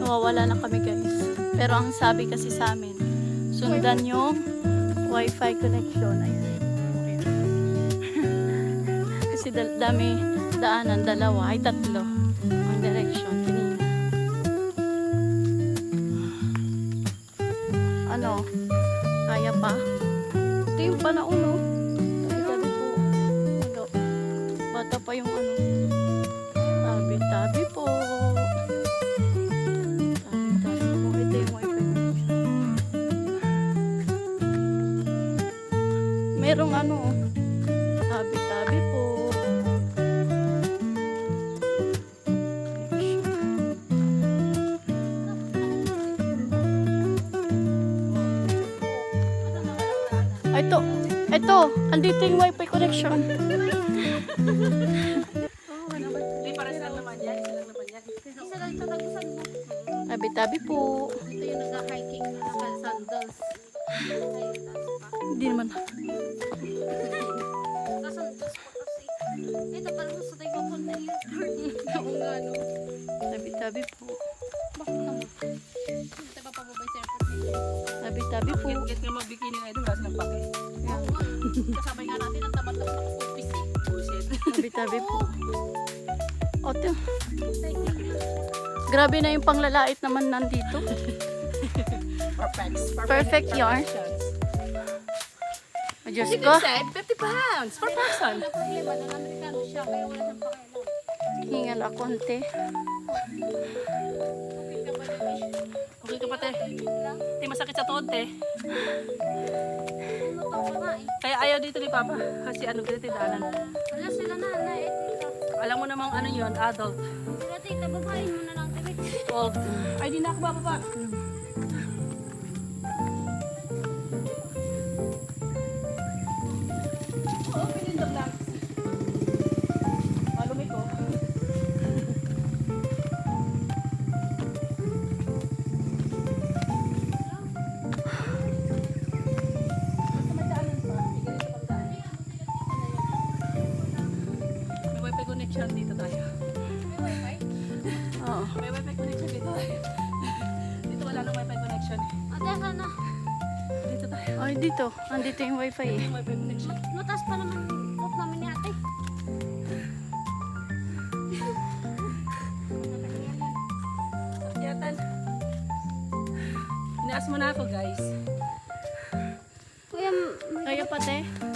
Nawawala na kami guys. Pero ang sabi kasi sa amin, sundan yung wifi connection. Ayun. kasi dami daanan, dalawa, ay tatlo. Ang direction, kanina. Ano? Kaya pa? Ito yung panauno. Bata pa yung ano. Merong ano. Tabi-tabi po. Ito, ito, andito yung wifi connection. Tabi-tabi po. Ito yung nag-hiking na naka-sandals. Hindi naman. Naka-sandals pa kasi. Ito parang gusto tayo papunta yung nga, no? Tabi-tabi po. Bakit naman? Hindi tayo papababay sa airport. Tabi-tabi po. Get, get nga mag-bikini nga ito. Wala silang pake. Oo nga. Kasabay nga natin ang tamad na nakapupis eh. Bullshit. Tabi-tabi po. O, ito. Grabe na yung panglalait naman nandito. Perfect. Perfect yarn. O, Diyos ko. said 50 pounds per person. Wala problema na Amerikano siya, kaya wala siyang pakialam. Hingal ako, ante. Okay ka pa, te. Te, masakit sa tuhod, te. Nga eh. Kaya ayaw dito ni Papa. Kasi ano, ganito yung daanan. Wala sila na, na eh. Alam mo namang ano yun, adult. Sila tita, babayin mo na lang. Old. Ay, di na ako bababa. May wifi connection dito tayo. dito wala nang wifi connection. Ate, sana. Dito tayo. Ay, dito. Andito yung wifi eh. Yung wifi connection. Matas pa naman. Matas namin ni ate. Yatan. Inaas mo na ako guys. Kuya, kaya pati.